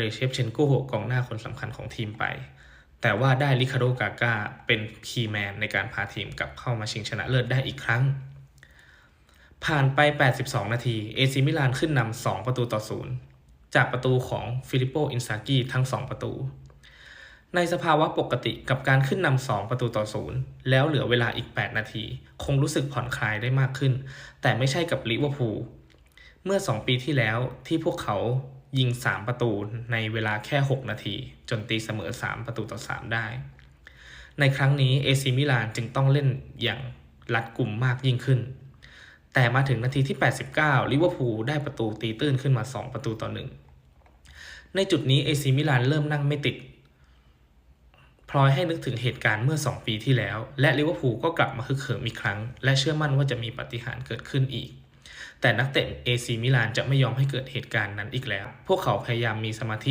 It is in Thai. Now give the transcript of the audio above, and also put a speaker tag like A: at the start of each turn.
A: เรเชฟเชนโกกองหน้าคนสำคัญของทีมไป แต่ว่าได้ลิคาโดกาก้าเป็นคีย์แมนในการพาทีมกลับเข้ามาชิงชนะเลิศได้อีกครั้ง ผ่านไป 82 นาที เอซิมิลานขึ้นนำ 2 ประตูต่อ0จากประตูของฟิลิปโปอินซากิทั้ง 2 ประตู ในสภาวะปกติกับการขึ้นนำ2ประตูต่อ0แล้วเหลือเวลาอีก 8 นาที คงรู้สึกผ่อนคลายได้มากขึ้น แต่ไม่ใช่กับลิเวอร์พูลเมื่อ 2 ปีที่แล้วที่พวกเขา ยิง 3 ประตูในเวลาแค่ 6 นาที จนตีเสมอ 3 ประตูต่อ 3 ได้ ในครั้งนี้เอซิมิลานจึงต้องเล่นอย่างรัดกุมมากยิ่งขึ้น แต่มาถึงนาทีที่ 89 ลิเวอร์พูลได้ประตูตีตื้นขึ้นมา 2 ประตูต่อ 1 ในจุดนี้เอซิมิลานเริ่มนั่งไม่ติดพลอยให้นึกถึงเหตุการณ์เมื่อ 2 ปีที่แล้ว และลิเวอร์พูลก็กลับมาฮึกเหิมอีกครั้ง และเชื่อมั่นว่าจะมีปฏิหารเกิดขึ้นอีก แต่นักเตะเอซีมิลานจะไม่ยอมให้เกิดเหตุการณ์นั้นอีกแล้ว พวกเขาพยายามมีสมาธิ